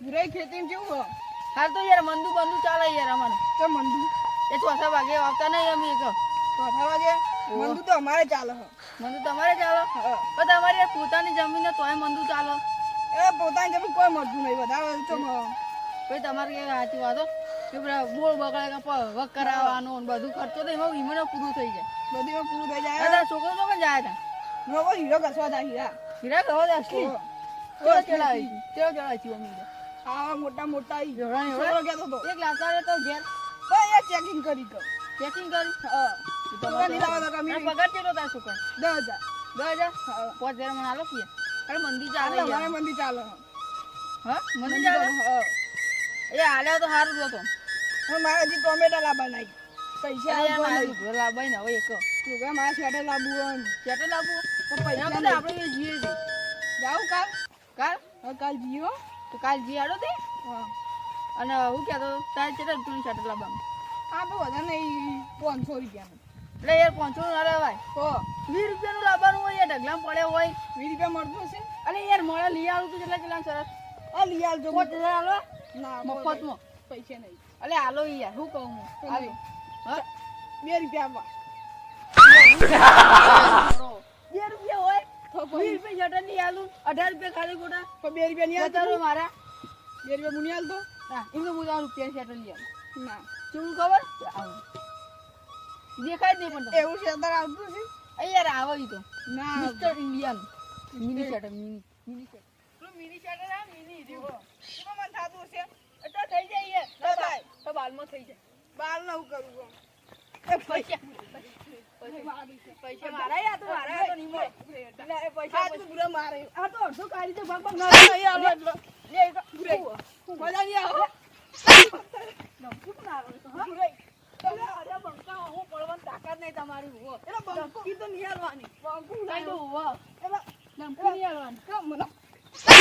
ભૂરાઈ ખેતી કેવું હો હાલ તો યાર મંદુ બંદુ ચાલે યાર અમારે. તો મંદુ? એ ચોથા વાગે આવતા નહીં અમે એક. ચોથા વાગે? મંદુ તો અમારે ચાલે હો. મંદુ તમારે ચાલો. પણ તમારી યાર પોતાની જમીન ને તોય મંદુ ચાલો. એ પોતાની જમીન કોઈ મળતું નહીં વધારે. તો ભાઈ તમારે કે સાચી વાતો કે પેલા બોળ બગડે કે વક કરાવવાનો બધું ખર્ચો તો એમાં વીમો પૂરું થઈ જાય. બધીમાં પૂરું થઈ જાય. છોકરો તો પણ જાય હતા હીરો ઘસવા જાય હીરા. હીરા ઘસવા. કેવો ચલાવી કેવો ચલાવી આ મોટા મોટા ઈ ને એક લાસારે તો ઘેર તો એ ચેકિંગ કરી કર ચેકિંગ કરી? હા. લાવવા તો કમી પગાર કેટલો દસ હજાર. દસ હજાર? પાંચ હજાર મને આલો કે. અરે મંદી ચાલે મારે મંદી ચાલે. હા? મંદી ચાલે? હા. એ આલે તો સારું હતો. હું મારે હજી ટોમેટા લાવવા નાખી પૈસા મારે. ઘર લાવવાય ને હવે એક. મારે લાવવું લાવવું? તો પૈસા આપણે છે કાલ? કાલ? કાલ જીઓ. તો કાલ જી આડો તે હા. અને હું કહેતો તારે ચેટે તું શર્ટ લાવવાનું? આ તો વધારે નહીં પાંચસો રૂપિયા એટલે યાર પાંચસો ના લેવાય. હો વીસ રૂપિયાનું લાવવાનું હોય યાર ઢગલામ પડે હોય. વીસ રૂપિયા મળતું હશે? અરે યાર મળે લઈ આવું તું કેટલા કેટલા સરસ. આ લઈ આવજો પાંચ હજાર ના મફતમાં. પૈસા નહીં. અલે હાલો યાર શું કહું હા? બે રૂપિયા આપવા. બે રૂપિયા કોઈ રૂપિયા શર્ટ નહીં આલું અઢાર રૂપિયા ખાલી ખોટા તો બે રૂપિયા નહીં જતા રહો આવતો મારા. બે રૂપિયા મુની આલતો? હા એમ તો બધા રૂપિયા શર્ટ લઈ આલું ના. શું ખબર? દેખાય જ નહીં પણ. એવું શેતર આવતું છે? એ આવે તો. ના mister Indian mini shirt mini mini shirt mini શેતર આ? મિની રહ્યું એમાં થાતું હશે એટલે થઈ જાય યાર. તો બાલમાં થઈ જાય. બાર ના હું કરું પૈસા પૈસા. મારા યાર તો મારા તો નહીં મળે. મારે આ તો અડધો કાઢી તો મને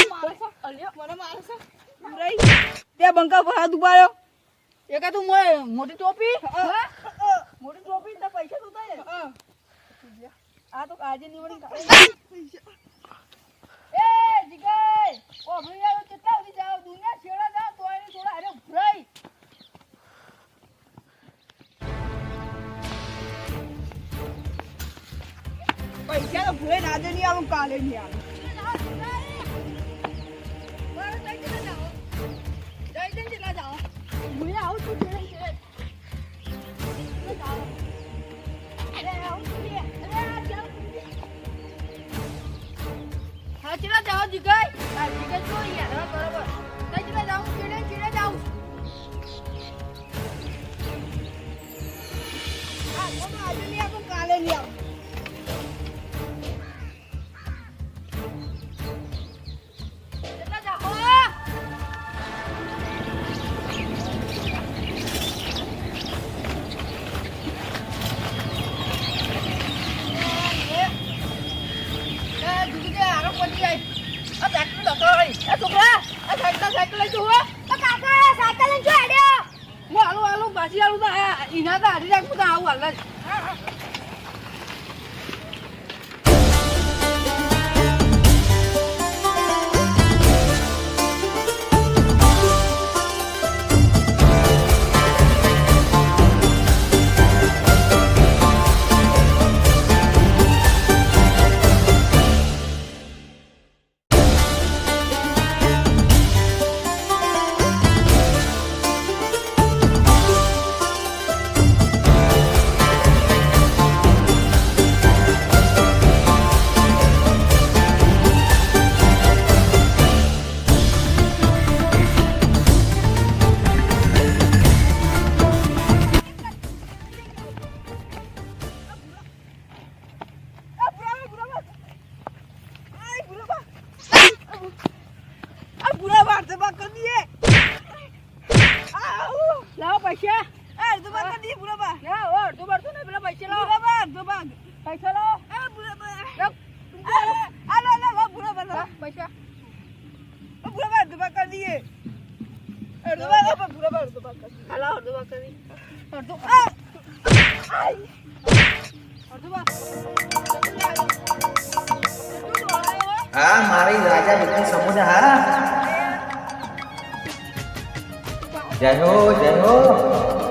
મારે છે અલ્યો મને મારે છે તે બંકા પર હાથ ઉપાડ્યો એકા તું મોટી ટોપી મોટી ટોપી તો પૈસા તો થાય. આ તો આજે નીવડી. એ જીગાઈ ઓ ભૈયા કેટલા સુધી જાવ દુનિયા છેડા જાવ તો એને થોડા અરે ભરાઈ પૈસા તો ભૂલે આજે નહીં આવું કાલે નહીં આવું જીગાઈ હા જીગાઈ જો યાર બરોબર. તઈ ચલા જાઉં ચીડે ચીડે ઇના તો હારી રાખું તો આવું હાલ જ. બુરાબા અડધો ભાગ કરી દઈએ. લાવો પૈસા અડધો ભાગ કરી દઈએ, બુરાબા. લાવો અડધું બળતું ને પેલા પૈસા લાવો બુરાબા, અડધો ભાગ. પૈસા લાવો આ બુરાબા. લાવ. આ, આ લો, લો, લો, બુરાબા. લાવ પૈસા બુરાબા, ભાગ કરી દઈએ. અડધો ભાગ, આ બુરાબા, ભાગ કરી લાવો અડધો ભાગ કરી અડધો હા મારી રાજા બધી સમુદ્ર હા જય હો જય હો.